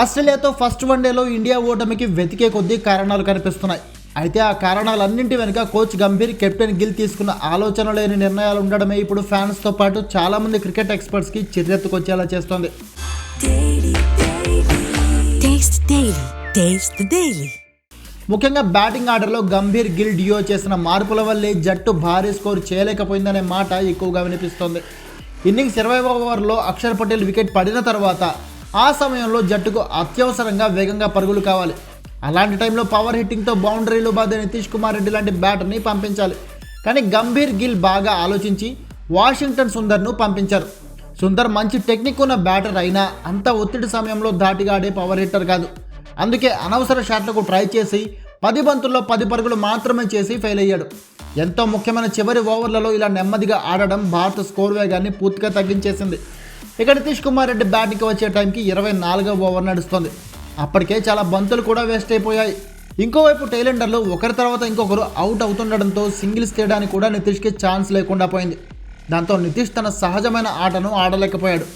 ఆస్ట్రేలియాతో first వన్డేలో India ఓటమికి వెతికే కొద్దీ కారణాలు కనిపిస్తున్నాయి. అయితే ఆ కారణాలన్నింటి వెనుక కోచ్ గంభీర్ కెప్టెన్ గిల్ తీసుకున్న ఆలోచన లేని నిర్ణయాలు ఉండడమే ఇప్పుడు ఫ్యాన్స్తో పాటు చాలామంది క్రికెట్ ఎక్స్పర్ట్స్కి చిరెత్తుకొచ్చేలా చేస్తోంది. ముఖ్యంగా బ్యాటింగ్ ఆర్డర్లో గంభీర్ గిల్ డియో చేసిన మార్పుల వల్లే జట్టు భారీ స్కోర్ చేయలేకపోయిందనే మాట ఎక్కువగా వినిపిస్తోంది. ఇన్నింగ్స్ ఇరవై ఓవర్లో అక్షర్ పటేల్ వికెట్ పడిన తర్వాత ఆ సమయంలో జట్టుకు అత్యవసరంగా వేగంగా పరుగులు కావాలి. అలాంటి టైంలో పవర్ హిట్టింగ్తో బౌండరీలు బాధ నితీష్ కుమార్ రెడ్డి లాంటి బ్యాటర్ని పంపించాలి. కానీ గంభీర్ గిల్ బాగా ఆలోచించి వాషింగ్టన్ సుందర్ను పంపించారు. సుందర్ మంచి టెక్నిక్ ఉన్న బ్యాటర్ అయినా అంత ఒత్తిడి సమయంలో ధాటిగా ఆడే పవర్ హిట్టర్ కాదు. అందుకే అనవసర షాట్లకు ట్రై చేసి పది బంతుల్లో పది పరుగులు మాత్రమే చేసి ఫెయిల్ అయ్యాడు. ఎంతో ముఖ్యమైన చివరి ఓవర్లలో ఇలా నెమ్మదిగా ఆడడం భారత స్కోర్ వేగాన్ని పూర్తిగా తగ్గించేసింది. ఇక నితీష్ కుమార్ రెడ్డి బ్యాటింగ్కి వచ్చే టైంకి ఇరవై నాలుగవ ఓవర్ నడుస్తుంది. అప్పటికే చాలా బంతులు కూడా వేస్ట్ అయిపోయాయి. ఇంకోవైపు టైలెండర్లు ఒకరి తర్వాత ఇంకొకరు అవుట్ అవుతుండడంతో సింగిల్స్ తీయడానికి కూడా నితీష్కి ఛాన్స్ లేకుండా పోయింది. దాంతో నితీష్ తన సహజమైన ఆటను ఆడలేకపోయాడు.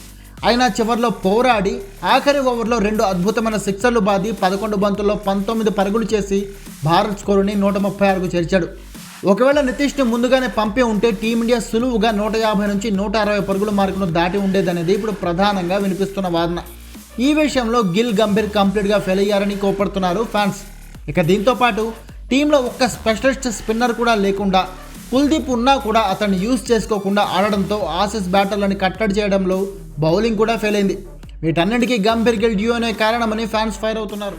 అయినా చివర్లో పోరాడి ఆఖరి ఓవర్లో రెండు అద్భుతమైన సిక్సర్లు బాది పదకొండు బంతుల్లో పంతొమ్మిది పరుగులు చేసి భారత్ స్కోరుని నూట ముప్పై ఆరుకు చేర్చాడు. ఒకవేళ నితీష్ను ముందుగానే పంపి ఉంటే టీమిండియా సులువుగా నూట యాభై నుంచి నూట అరవై పరుగుల మార్కును దాటి ఉండేదనేది ఇప్పుడు ప్రధానంగా వినిపిస్తున్న వాదన. ఈ విషయంలో గిల్ గంభీర్ కంప్లీట్గా ఫెయిల్ అయ్యారని కోపడుతున్నారు ఫ్యాన్స్. ఇక దీంతో పాటు టీంలో ఒక్క స్పెషలిస్ట్ స్పిన్నర్ కూడా లేకుండా కుల్దీప్ ఉన్నా కూడా అతన్ని యూజ్ చేసుకోకుండా ఆడడంతో ఆసిస్ బ్యాటర్లను కట్టడి చేయడంలో బౌలింగ్ కూడా ఫెయిల్ అయింది. వీటన్నిటికీ గంభీర్ గిల్ డ్యూనే కారణమని ఫ్యాన్స్ ఫైర్ అవుతున్నారు.